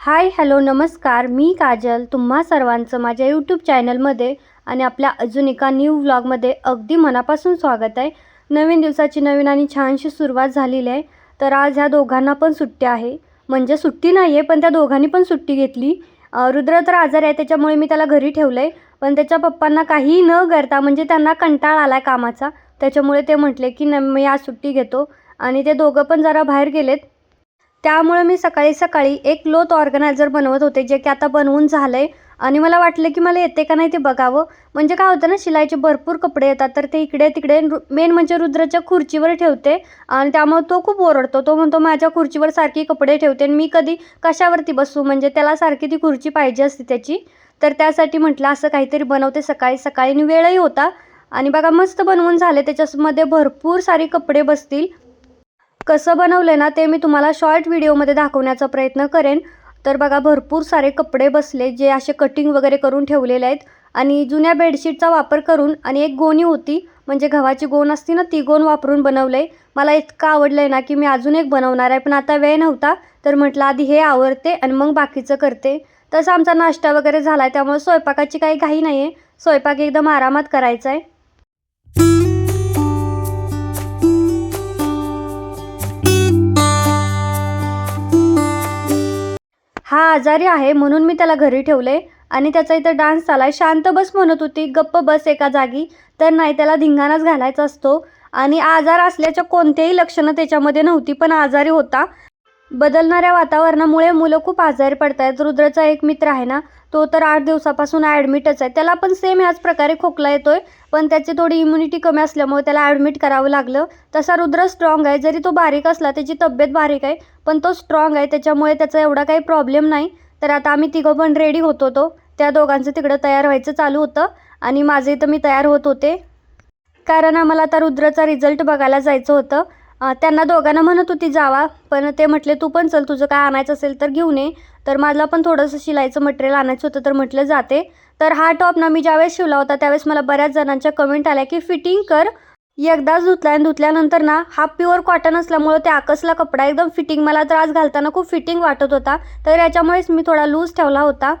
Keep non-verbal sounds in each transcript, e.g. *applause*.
Hi hello नमस्कार. मी काजल तुम्हा सर्वांचं माझ्या यूट्यूब चॅनलमध्ये आणि आपल्या अजून एका न्यू व्लॉगमध्ये अगदी मनापासून स्वागत आहे. नवीन दिवसाची नवीन आणि छानशी सुरुवात झालेली आहे. तर आज ह्या दोघांना पण सुट्टी आहे. म्हणजे सुट्टी नाही आहे पण त्या दोघांनी पण सुट्टी घेतली. रुद्र तर आजारी आहे त्याच्यामुळे मी त्याला घरी ठेवलं आहे पण त्याच्या पप्पांना काहीही न करता म्हणजे त्यांना कंटाळा आला आहे कामाचा त्याच्यामुळे ते म्हटले की न मी आज सुट्टी घेतो. आणि ते दोघं पण जरा बाहेर गेलेत. त्यामुळे मी सकाळी सकाळी एक क्लोथ ऑर्गनायझर बनवत होते जे की आता बनवून झालं आहे आणि मला वाटलं की मला येते का नाही ते बघावं. म्हणजे काय होतं ना शिलाईचे भरपूर कपडे येतात तर ते इकडे तिकडे मेन म्हणजे रुद्राच्या खुर्चीवर ठेवते. आणि त्यामुळे तो खूप ओरडतो. तो म्हणतो माझ्या खुर्चीवर सारखी कपडे ठेवते आणि मी कधी कशावरती बसू? म्हणजे त्याला सारखी ती खुर्ची पाहिजे असते त्याची. तर त्यासाठी म्हटलं असं काहीतरी बनवते सकाळी सकाळी. आणि वेळही होता. आणि बघा मस्त बनवून झाले. त्याच्यामध्ये भरपूर सारे कपडे बसतील. कसं बनवलं ना ते मी तुम्हाला शॉर्ट व्हिडिओमध्ये दाखवण्याचा प्रयत्न करेन. तर बघा भरपूर सारे कपडे बसले जे असे कटिंग वगैरे करून ठेवलेले आहेत. आणि जुन्या बेडशीटचा वापर करून आणि एक गोणी होती म्हणजे गव्हाची गोण असती ना ती गोण वापरून बनवलं आहे मला इतकं आवडलं आहे ना की मी अजून एक बनवणार आहे पण आता वेळ नव्हता. तर म्हटलं आधी हे आवडते आणि मग बाकीचं करते. तसं आमचा नाश्ता वगैरे झाला आहे त्यामुळे स्वयंपाकाची काही घाई नाही आहे स्वयंपाक एकदम आरामात करायचा आहे हा आजारी आहे म्हणून मी त्याला घरी ठेवले. आणि त्याचा इथं डान्स चालाय. शांत बस म्हणत होती. गप्प बस एका जागी. तर नाही त्याला धिंगाणाच घालायचा असतो. आणि आजार असल्याच्या कोणत्याही लक्षणं त्याच्यामध्ये नव्हती पण आजारी होता. बदलणाऱ्या वातावरणामुळे मुलं खूप आजारी पडत आहेत रुद्रचा एक मित्र आहे ना तो तर आठ दिवसापासून ॲडमिटच आहे. त्याला पण सेम ह्याच प्रकारे खोकला येतो आहे पण त्याची थोडी इम्युनिटी कमी असल्यामुळे त्याला ॲडमिट करावं लागलं. तसा रुद्र स्ट्रॉंग आहे. जरी तो बारीक असला त्याची तब्येत बारीक आहे पण तो स्ट्रॉंग आहे. त्याच्यामुळे त्याचा एवढा काही प्रॉब्लेम नाही. तर आता आम्ही तिघं पण रेडी होत होतो त्या दोघांचं तिकडं तयार व्हायचं चालू होतं आणि माझं इथं मी तयार होत होते. कारण आम्हाला आता रुद्रचा रिझल्ट बघायला जायचं होतं. त्यांना दोघांना म्हणत होती जावा. पण ते म्हटले तू पण चल तुझं काय आणायचं असेल तर घेऊन ये. तर मला पण थोडंसं शिलाईचं मटेरियल आणायचं होतं तर म्हटलं जाते. तर हा टॉप ना मी ज्यावेळेस शिवला होता त्यावेळेस मला बऱ्याच जणांच्या कमेंट आल्या की फिटिंग कर एकदाच धुतला आणि धुतल्यानंतर ना हा प्युअर कॉटन असल्यामुळे ते आकसला कपडा एकदम फिटिंग मला त्रास घालताना खूप फिटिंग वाटत होता तर याच्यामुळेच मी थोडा लूज ठेवला होता.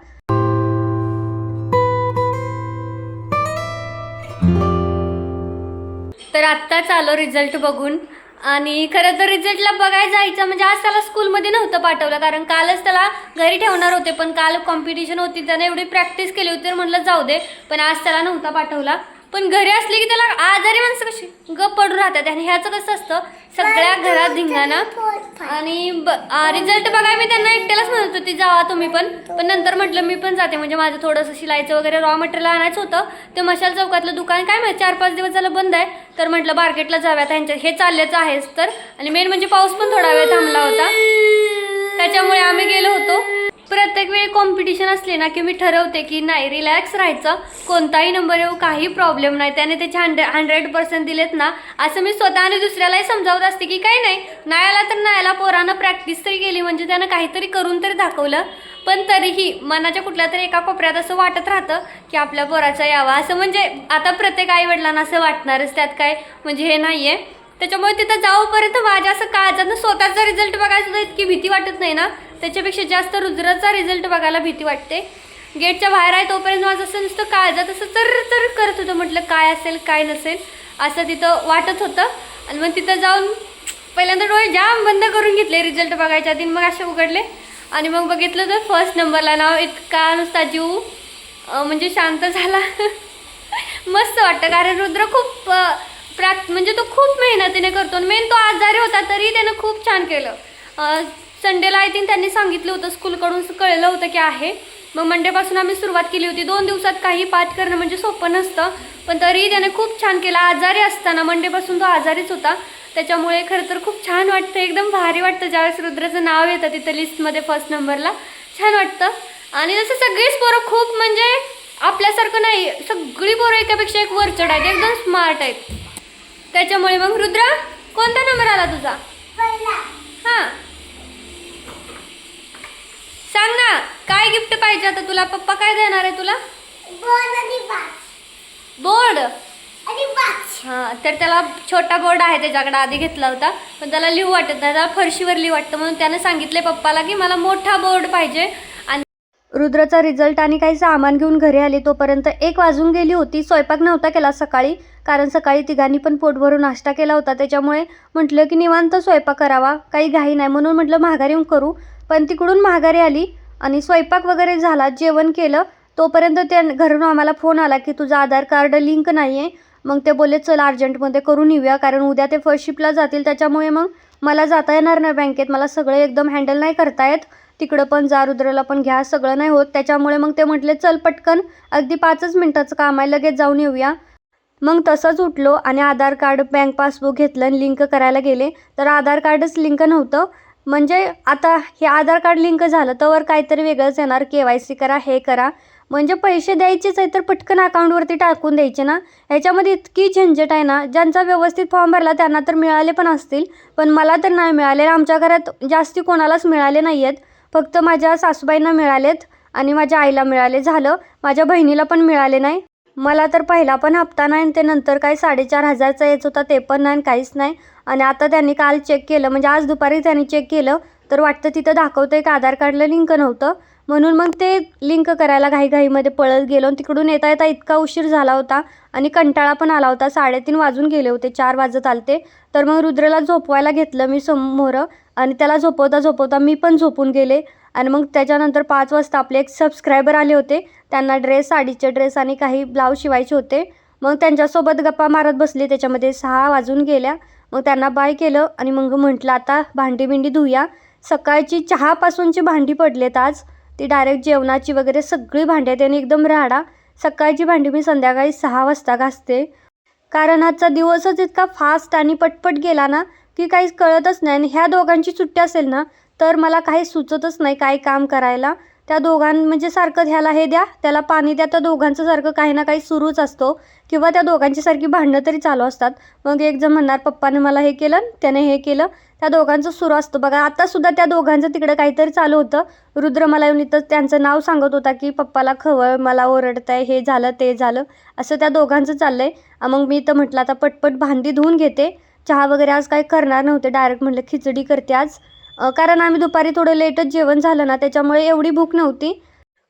तर आत्ताच आलो रिझल्ट बघून. आणि खरं तर रिझल्टला बघायला जायचं म्हणजे आज त्याला स्कूलमध्ये नव्हतं पाठवलं कारण कालच त्याला घरी ठेवणार होते पण काल कॉम्पिटिशन होती त्याने एवढी प्रॅक्टिस केली होती तर म्हटलं जाऊ दे पण आज त्याला नव्हता पाठवला. पण घरी असले की त्याला आजारी माणसं कशी? गप पडून राहतात. आणि ह्याचं कसं असतं? सगळ्या घरात धिंगाणा. आणि रिझल्ट बघाय मी त्यांना एकट्यालाच म्हणत होती जावा तुम्ही पण. पण नंतर म्हटलं मी पण जाते. म्हणजे माझं थोडंसं शिलाईचं वगैरे रॉ मटेरियल आणायचं होतं. ते मशाल चौकातलं दुकान काय माहिती चार पाच दिवस झालं बंद आहे. तर म्हटलं मार्केटला जाव्या त्यांच्या हे चालल्याचं आहेच तर. आणि मेन म्हणजे पाऊस पण थोडा वेळ थांबला होता. त्याच्यामुळे आम्ही गेलो होतो. प्रत्येक वेळी कॉम्पिटिशन असले ना की मी ठरवते की नाही रिलॅक्स राहायचं. कोणताही नंबर येऊ काही प्रॉब्लेम नाही. त्याने त्याचे हंड्रेड हंड्रेड पर्सेंट दिलेत ना असं मी स्वतः आणि दुसऱ्यालाही समजावत असते की काही नाही नाही आला तर नाही आला. पोरानं प्रॅक्टिस तरी केली म्हणजे त्यानं काहीतरी करून तरी दाखवलं. पण तरीही मनाच्या कुठल्या तरी एका कोपऱ्यात असं वाटत राहतं की आपल्या पोराचा यावा. असं म्हणजे आता प्रत्येक आई वडिलांना असं वाटणारच. त्यात काय म्हणजे हे नाही आहे त्याच्यामुळे तिथं जाऊपर्यंत माझ्या असं काळजानं स्वतःचा रिझल्ट बघायला सुद्धा इतकी भीती वाटत नाही ना. त्याच्यापेक्षा जास्त रुद्राचा रिझल्ट बघायला भीती वाटते. गेटच्या बाहेर आहे तोपर्यंत माझं असं नुसतं काळजात असं तर तर करत होतं. म्हटलं काय असेल काय नसेल? असं तिथं वाटत होतं. आणि मग तिथं जाऊन पहिल्यांदा डोळे जाम बंद करून घेतले रिझल्ट बघायच्या आधी. मग असे उघडले. आणि मग बघितलं तर फर्स्ट नंबरला नाव इतका नुसता जीव म्हणजे शांत झाला. *laughs* मस्त वाटतं. कारण रुद्र खूप प्रा प्राक म्हणजे तो खूप मेहनतीने करतो. मेन तो आजारी होता तरी त्यानं खूप छान केलं. संडेला आय थिंक त्यांनी सांगितलं होतं स्कूलकडून कळलं होतं की आहे. मग मंडेपासून आम्ही सुरुवात केली होती. दोन दिवसात काही पाठ करणं म्हणजे सोपं नसतं पण तरीही त्याने खूप छान केलं. आजारी असताना मंडेपासून तो आजारीच होता. त्याच्यामुळे खरं तर खूप छान वाटतं. एकदम भारी वाटतं. ज्यावेळेस रुद्राचं नाव येतं तिथं लिस्टमध्ये फर्स्ट नंबरला छान वाटतं. आणि जसं सगळीच पोरं खूप म्हणजे आपल्यासारखं नाही सगळी पोरं एकापेक्षा एक वर चढ आहेत. एकदम स्मार्ट आहेत. त्याच्यामुळे मग रुद्रा कोणता नंबर आला तुझा? हां. सांग ना काय गिफ्ट पाहिजे आता तुला? पप्पा काय देणार आहे तुला? बोर्ड आणि हां तर त्याला छोटा बोर्ड आहे त्याच्याकडे आधी घेतला होता. पण त्याला लिहू वाटत नाही. त्याला फरशीवर लिहू वाटतं. म्हणून त्यानं सांगितले पप्पाला की मला मोठा बोर्ड पाहिजे. रुद्रचा रिझल्ट आणि काही सामान घेऊन घरी आली तोपर्यंत एक वाजून गेली होती. स्वयंपाक नव्हता केला सकाळी कारण सकाळी तिघांनी पण पोट भरून नाश्ता केला होता. त्याच्यामुळे म्हटलं की निवांत स्वयंपाक करावा काही घाई नाही. म्हणून म्हटलं माघारी येऊन करू. पण तिकडून माघारी आली आणि स्वयंपाक वगैरे झाला जेवण केलं. तोपर्यंत त्या घरून आम्हाला फोन आला की तुझं आधार कार्ड लिंक नाही आहे मग ते बोलले चल अर्जंटमध्ये करून येऊया कारण उद्या ते फर्स्ट शिपला जातील. त्याच्यामुळे मग मला जाता येणार नाही बँकेत. मला सगळे एकदम हँडल नाही करता येत. तिकडं पण जा रुद्रला पण घ्या सगळं नाही होत. त्याच्यामुळे मग ते म्हटले चल पटकन अगदी पाचच मिनटाचं काम आहे लगेच जाऊन येऊया. मग तसंच उठलो आणि आधार कार्ड बँक पासबुक घेतलं आणि लिंक करायला गेले. तर आधार कार्डच लिंक नव्हतं. म्हणजे आता हे आधार कार्ड लिंक झालं तर काहीतरी वेगळंच येणार. के वाय सी करा हे करा. म्हणजे पैसे द्यायचेच आहे तर पटकन अकाउंटवरती टाकून द्यायचे ना. ह्याच्यामध्ये इतकी झंझट आहे ना. ज्यांचा व्यवस्थित फॉर्म भरला त्यांना तर मिळाले पण असतील. पण मला तर नाही मिळाले. आमच्या घरात जास्ती कोणालाच मिळाले नाही आहेत फक्त माझ्या सासूबाईंना मिळालेत आणि माझ्या आईला मिळाले. झालं माझ्या बहिणीला पण मिळाले नाही. मला तर पहिला पण हप्ता नाही आणि ते नंतर काही साडेचार हजारचा येत होता ते पण नाही आणि काहीच नाही. आणि आता त्यांनी काल चेक केलं म्हणजे आज दुपारी त्यांनी चेक केलं तर वाटतं तिथं दाखवतं एक आधार कार्डला लिंक नव्हतं. म्हणून मग ते लिंक करायला घाईघाईमध्ये पळत गेलो आणि तिकडून येता येता इतका उशीर झाला होता आणि कंटाळा पण आला होता. साडेतीन वाजून गेले होते चार वाजत आलते. तर मग रुद्रला झोपवायला घेतलं मी समोर. आणि त्याला झोपवता झोपवता मी पण झोपून गेले. आणि मग त्याच्यानंतर पाच वाजता आपले एक सबस्क्रायबर आले होते. त्यांना ड्रेस साडीचे ड्रेस आणि काही ब्लाऊज शिवायचे होते. मग त्यांच्यासोबत गप्पा मारत बसले. त्याच्यामध्ये सहा वाजून गेल्या. मग त्यांना बाय केलं आणि मग म्हटलं आता भांडी बिंडी धुया. सकाळची चहापासूनची भांडी पडलेत आज. ती डायरेक्ट जेवणाची वगैरे सगळी भांडी आहेत आणि एकदम राहाडा सकाळची भांडी मी संध्याकाळी सहा वाजता घासते. कारण आजचा दिवसच इतका फास्ट आणि पटपट गेला ना की काहीच कळतच नाही आणि ह्या दोघांची सुट्टी असेल ना तर मला काही सुचतच नाही काय काम करायला. त्या दोघां म्हणजे सारखं ह्याला हे द्या त्याला पाणी द्या त्या दोघांचं सारखं काही ना काही सुरूच असतो. किंवा त्या दोघांची सारखी भांडणं तरी चालू असतात. मग एक जण म्हणणार पप्पाने मला हे केलं त्याने हे केलं. त्या दोघांचं सुरू असतं. बघा आतासुद्धा त्या दोघांचं तिकडं काहीतरी चालू होतं. रुद्र मला येऊन इथं त्यांचं नाव सांगत होता की पप्पाला खवळ मला ओरडताय हे झालं ते झालं. असं त्या दोघांचं चाललं आहे मग मी तर म्हटलं आता पटपट भांडी धुवून घेते. चहा वगैरे आज काही करणार नव्हते. डायरेक्ट म्हटलं खिचडी करते आज. कारण आम्ही दुपारी थोडं लेटच जेवण झालं ना त्याच्यामुळे एवढी भूक नव्हती.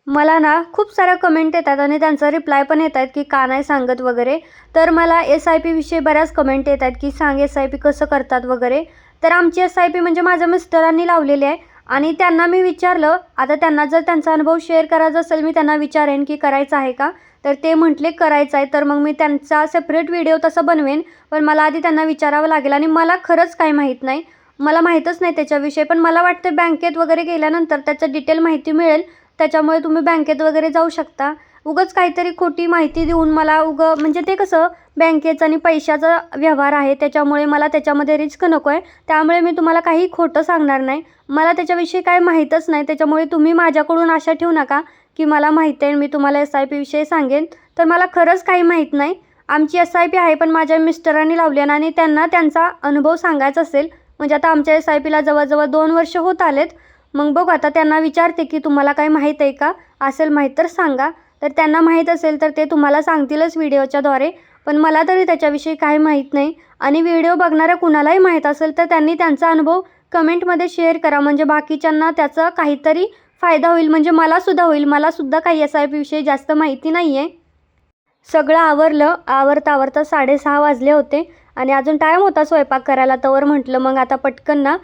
मला ना खूप साऱ्या कमेंट येतात आणि त्यांचा रिप्लाय पण येत आहेत की का नाही सांगत वगैरे. तर मला एस आय पीविषयी बऱ्याच कमेंट येत आहेत की सांग एस आय पी कसं करतात वगैरे. तर आमची एस आय पी म्हणजे माझ्या मिस्टरांनी लावलेली आहे आणि त्यांना मी विचारलं. आता त्यांना जर त्यांचा अनुभव शेअर करायचा असेल मी त्यांना विचारेन की करायचं आहे का? तर ते म्हटले करायचं आहे. तर मग मी त्यांचा सेपरेट व्हिडिओ तसा बनवेन पण मला आधी त्यांना विचारावं लागेल आणि मला खरंच काही माहीत नाही. मला माहीतच नाही त्याच्याविषयी पण मला वाटतं बँकेत वगैरे गेल्यानंतर त्याचं डिटेल माहिती मिळेल. त्याच्यामुळे तुम्ही बँकेत वगैरे जाऊ शकता. उगंच काहीतरी खोटी माहिती देऊन मला उगं म्हणजे ते कसं बँकेचं आणि पैशाचा व्यवहार आहे त्याच्यामुळे मला त्याच्यामध्ये रिस्क नको आहे त्यामुळे मी तुम्हाला काही खोटं सांगणार नाही. मला त्याच्याविषयी काय माहीतच नाही त्याच्यामुळे तुम्ही माझ्याकडून आशा ठेवू नका. की मला माहीत आहे मी तुम्हाला एस आय पीविषयी सांगेन. तर मला खरंच काही माहीत नाही. आमची एस आय पी आहे पण माझ्या मिस्टरांनी लावली आहे आणि त्यांना त्यांचा अनुभव सांगायचा असेल. म्हणजे आता आमच्या एस आय पीला जवळजवळ दोन वर्ष होत आलेत. मग बघू आता त्यांना विचारते की तुम्हाला काय माहीत आहे का? असेल माहीत तर सांगा. तर त्यांना माहीत असेल तर ते तुम्हाला सांगतीलच व्हिडिओच्याद्वारे पण मला तरी त्याच्याविषयी काही माहीत नाही. आणि व्हिडिओ बघणाऱ्या कुणालाही माहीत असेल तर त्यांनी त्यांचा अनुभव कमेंटमध्ये शेअर करा. म्हणजे बाकीच्यांना त्याचं काहीतरी फायदा होईल म्हणजे मलासुद्धा होईल. मलासुद्धा काही एस आय पीविषयी जास्त माहिती नाही आहे सगळं आवरलं. आवरता आवरता साडेसहा वाजले होते. आणि अजून टाईम होता स्वयंपाक करायला. तवर म्हटलं मग आता पटकन ना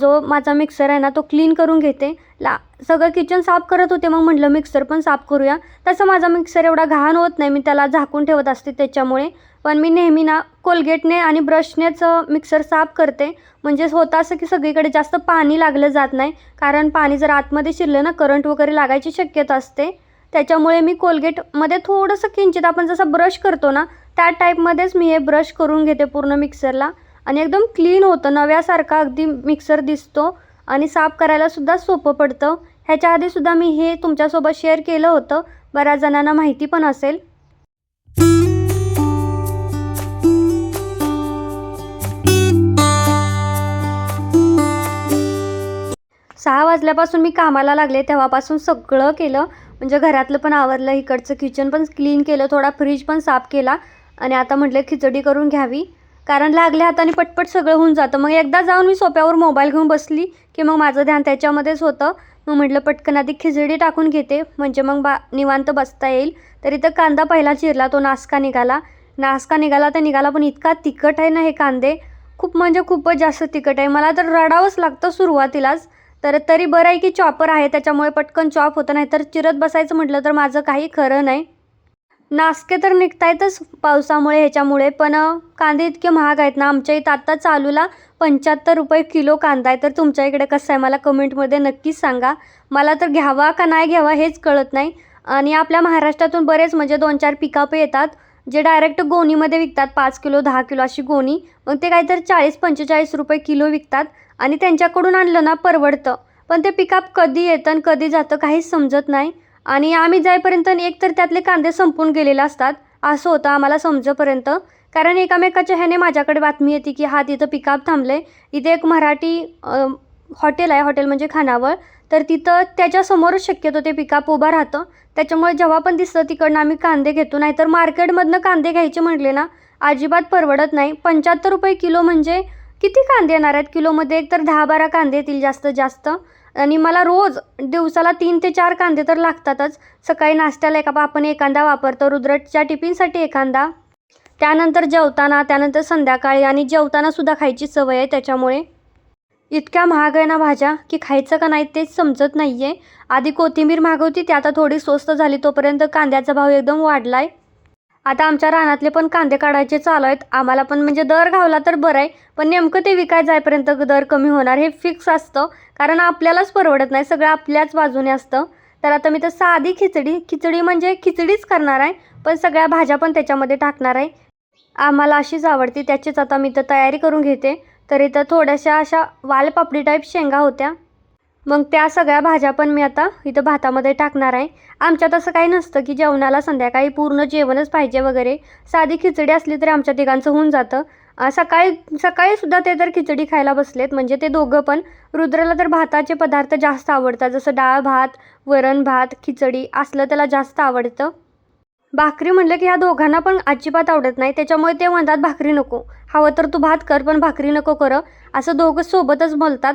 जो माझा मिक्सर आहे ना तो क्लीन करून घेते. ला सगळं किचन साफ करत होते मग म्हटलं मिक्सर पण साफ करूया. तसं माझा मिक्सर एवढा घाण होत नाही मी त्याला झाकून ठेवत असते त्याच्यामुळे. पण मी नेहमी ना कोलगेटने आणि ब्रशनेच मिक्सर साफ करते. म्हणजे होतं असं की सगळीकडे जास्त पाणी लागलं जात नाही. कारण पाणी जर आतमध्ये शिरलं ना करंट वगैरे लागायची शक्यता असते. त्याच्यामुळे मी कोलगेटमध्ये थोडंसं किंचित आपण जसं ब्रश करतो ना त्या टाईपमध्येच मी हे ब्रश करून घेते पूर्ण मिक्सरला आणि एकदम क्लीन होतं. नव्यासारखा अगदी मिक्सर दिसतो आणि साफ करायलासुद्धा सोपं पडतं. ह्याच्या आधीसुद्धा मी हे तुमच्यासोबत शेअर केलं होतं. बऱ्याच जणांना माहिती पण असेल. सहा वाजल्यापासून मी कामाला लागले. तेव्हापासून सगळं केलं. म्हणजे घरातलं पण आवरलं इकडचं किचन पण क्लीन केलं थोडा फ्रीज पण साफ केला आणि आता म्हटलं खिचडी करून घ्यावी. कारण लागल्या हाताने पटपट सगळं होऊन जातं. मग एकदा जाऊन मी सोप्यावर मोबाईल घेऊन बसली की मग माझं ध्यान त्याच्यामध्येच होतं. मग म्हटलं पटकन आधी खिचडी टाकून घेते म्हणजे मग बा निवांत बसता येईल. तर इथं कांदा पहिला चिरला तो नासका निघाला. नासका निघाला तर निघाला पण इतका तिखट आहे ना हे कांदे. खूप म्हणजे खूपच जास्त तिखट आहे. मला तर रडावंच लागतं सुरुवातीलाच. तर तरी बरं आहे की चॉपर आहे त्याच्यामुळे पटकन चॉप होतं. नाही तर चिरत बसायचं म्हटलं तर माझं काही खरं नाही. नासके तर निघतायतच पावसामुळे ह्याच्यामुळे पण कांदे इतके महाग आहेत ना आमच्या इथं आत्ता चालूला पंच्याहत्तर रुपये किलो कांदा आहे तर तुमच्या इकडे कसं आहे? मला कमेंटमध्ये नक्कीच सांगा. मला तर घ्यावा का नाही घ्यावा हेच कळत नाही. आणि आपल्या महाराष्ट्रातून बरेच म्हणजे दोन चार पिकअप येतात जे डायरेक्ट गोणीमध्ये विकतात पाच किलो दहा किलो अशी गोणी. मग ते काहीतरी चाळीस पंचेचाळीस रुपये किलो विकतात आणि त्यांच्याकडून आणलं ना परवडतं. पण ते पिकअप कधी येतं आणि कधी जातं काहीच समजत नाही. आणि आम्ही जाईपर्यंत एक तर त्यातले कांदे संपून गेलेले असतात असं होतं आम्हाला समजेपर्यंत. कारण एकामेकाच्या ह्याने माझ्याकडे बातमी येते की हा तिथं पिकअप थांबले इथे एक मराठी हॉटेल आहे हॉटेल म्हणजे खानावळ. तर तिथं त्याच्यासमोरच शक्यतो ते पिकअप उभं राहतं. त्याच्यामुळे जेव्हा पण दिसतं तिकडनं आम्ही कांदे घेतो. नाहीतर मार्केटमधनं कांदे घ्यायचे म्हटले ना अजिबात परवडत नाही. पंच्याहत्तर रुपये किलो म्हणजे किती कांदे येणार आहेत? किलोमध्ये एक तर दहा बारा कांदे येतील जास्त जास्त. आणि मला रोज दिवसाला तीन ते चार कांदे तर लागतातच. सकाळी नाश्त्याला एका आपण एखादा वापरतो. रुद्रच्या टिफिनसाठी एखादा. त्यानंतर जेवताना त्यानंतर संध्याकाळी आणि जेवताना सुद्धा खायची सवय आहे त्याच्यामुळे. इतक्या महाग आहे ना भाज्या? की खायचं का नाही तेच समजत नाही आहे आधी कोथिंबीर महाग होती ती आता थोडी स्वस्त झाली. तोपर्यंत कांद्याचा भाव एकदम वाढला आहे आता आमच्या रानातले पण कांदे काढायचे चालू आहेत. आम्हाला पण म्हणजे दर घावला तर बरं आहे. पण नेमकं ते विकाय जायपर्यंत दर कमी होणार हे फिक्स असतं. कारण आपल्यालाच परवडत नाही. सगळं आपल्याच बाजूने असतं. तर आता मी तर साधी खिचडी खिचडी म्हणजे खिचडीच करणार आहे. पण सगळ्या भाज्या पण त्याच्यामध्ये टाकणार आहे. आम्हाला अशीच आवडती. त्याचीच आता मी तर तयारी करून घेते. तर इथं थोड्याशा अशा वालपापडी टाईप शेंगा होत्या. मग त्या सगळ्या भाज्या पण मी आता इथं भातामध्ये टाकणार आहे. आमच्यात असं काही नसतं की जेवणाला संध्याकाळी पूर्ण जेवणच पाहिजे वगैरे. साधी खिचडी असली तरी आमच्या तिघांचं होऊन जातं. सकाळी सकाळीसुद्धा ते तर खिचडी खायला बसलेत. म्हणजे ते दोघं पण. रुद्रला तर भाताचे पदार्थ जास्त आवडतात. जसं डाळ भात वरण भात खिचडी असलं त्याला जास्त आवडतं. भाकरी म्हटलं की ह्या दोघांना पण अजिबात आवडत नाही. त्याच्यामुळे ते म्हणतात भाकरी नको. हवं तर तू भात कर पण भाकरी नको कर. असं दोघं सोबतच बोलतात.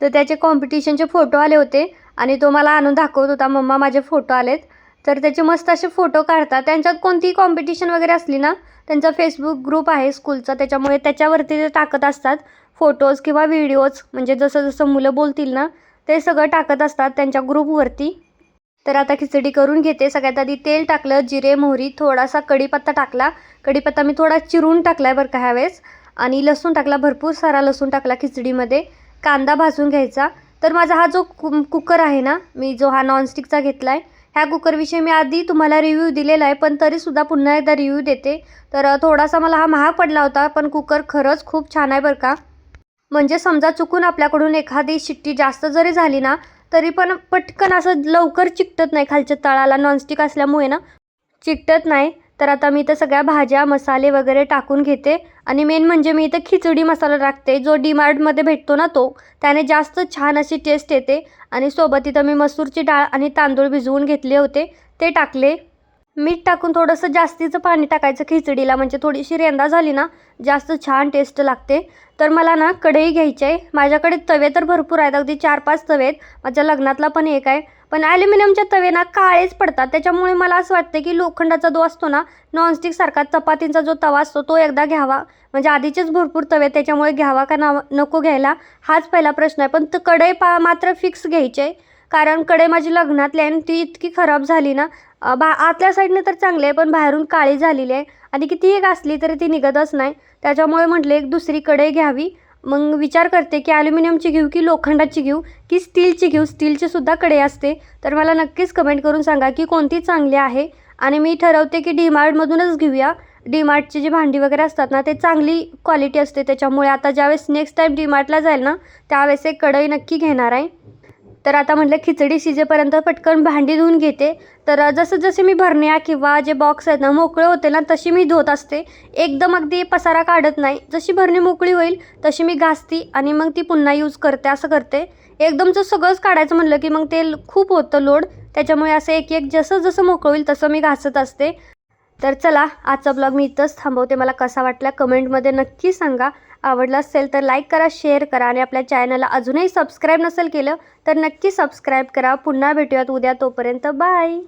तर त्याचे कॉम्पिटिशनचे फोटो आले होते. आणि तो मला आणून दाखवत होता. मम्मा माझे फोटो आलेत. तर त्याचे मस्त असे फोटो काढतात. त्यांच्यात कोणतीही कॉम्पिटिशन वगैरे असली ना त्यांचा फेसबुक ग्रुप आहे स्कूलचा त्याच्यामुळे त्याच्यावरती ते टाकत असतात. फोटोज किंवा व्हिडिओज म्हणजे जसं जसं मुलं बोलतील ना ते सगळं टाकत असतात त्यांच्या ग्रुपवरती तर आता खिचडी करून घेते. सगळ्यात आधी तेल टाकलं जिरे मोहरी थोडासा कढीपत्ता टाकला. कढीपत्ता मी थोडा चिरून टाकला आहे बरं का ह्यावेळेस. आणि लसूण टाकला भरपूर सारा लसूण टाकला खिचडीमध्ये. कांदा भाजून घ्यायचा. तर माझा हा जो कु कुकर आहे ना मी जो हा नॉनस्टिकचा घेतला आहे ह्या कुकरविषयी मी आधी तुम्हाला रिव्ह्यू दिलेला आहे पण तरीसुद्धा पुन्हा एकदा रिव्ह्यू देते. तर थोडासा मला हा महाग पडला होता पण कुकर खरंच खूप छान आहे बरं का. म्हणजे समजा चुकून आपल्याकडून एखादी शिट्टी जास्त जरी झाली ना तरी पण पटकन असं लवकर चिकटत नाही खालच्या तळाला नॉनस्टिक असल्यामुळे ना. चिकटत नाही. तर आता मी इथं सगळ्या भाज्या मसाले वगैरे टाकून घेते. आणि मेन म्हणजे मी इथं खिचडी मसाला टाकते. जो डीमार्टमध्ये भेटतो ना तो त्याने जास्त छान अशी टेस्ट येते. आणि सोबत इथं मी मसूरची डाळ आणि तांदूळ भिजवून घेतले होते. ते टाकले. मीठ टाकून थोडंसं जास्तीचं पाणी टाकायचं खिचडीला म्हणजे थोडीशी रेंदा झाली ना जास्त छान टेस्ट लागते. तर मला ना कढई घ्यायची आहे. माझ्याकडे तवे तर भरपूर आहेत. अगदी चार पाच तवे आहेत. माझ्या लग्नातला पण एक आहे. पण ॲल्युमिनियमच्या तवे ना काळेच पडतात. त्याच्यामुळे मला असं वाटतं की लोखंडाचा जो असतो ना नॉनस्टिकसारखा चपातींचा जो तवा असतो तो एकदा घ्यावा. म्हणजे आधीचेच भरपूर तवे आहेत, त्याच्यामुळे घ्यावा का ना नको घ्यायला? हाच पहिला प्रश्न आहे. पण त कढई पा मात्र फिक्स घ्यायची. आहे कारण कढई माझी लग्नातली आहे आणि ती इतकी खराब झाली ना बा आतल्या साईडने तर चांगली आहे पण बाहेरून काळी झालेली आहे. आणि कितीही असली तरी ती निघतच नाही. त्याच्यामुळे म्हटले एक दुसरी कढई घ्यावी. मग विचार करते की ॲल्युमिनियमची घेऊ की लोखंडाची घेऊ की स्टीलची घेऊ? स्टीलची सुद्धा कढई असते. तर मला नक्कीच कमेंट करून सांगा की कोणती चांगली आहे? आणि मी ठरवते की डीमार्टमधूनच घेऊया. डीमार्टची जी भांडी वगैरे असतात ना ते चांगली क्वालिटी असते. त्याच्यामुळे आता ज्यावेळेस नेक्स्ट टाईम डीमार्टला जाईल ना त्यावेळेस एक कढई नक्की घेणार आहे. तर आता म्हटलं खिचडी शिजेपर्यंत पटकन भांडी धुवून घेते. तर जसं जसे मी भरण्या किंवा जे बॉक्स आहेत ना मोकळे होते ना तशी मी धुत असते. एकदम अगदी पसारा काढत नाही. जशी भरणी मोकळी होईल तशी मी घासती आणि मग ती पुन्हा यूज करते असं करते. एकदमचं सगळंच काढायचं म्हणलं की मग ते खूप होतं लोड. त्याच्यामुळे असं एक एक जसं जसं मोकळं होईल तसं मी घासत असते. तर चला आजचा ब्लॉग मी इथंच थांबवते. मला कसा वाटला कमेंटमध्ये नक्की सांगा. आवडला असेल तर लाईक करा शेअर करा आणि आपल्या चॅनलला अजूनही सबस्क्राईब नसेल केलं तर नक्की सबस्क्राईब करा. पुन्हा भेटूयात उद्या तोपर्यंत. बाय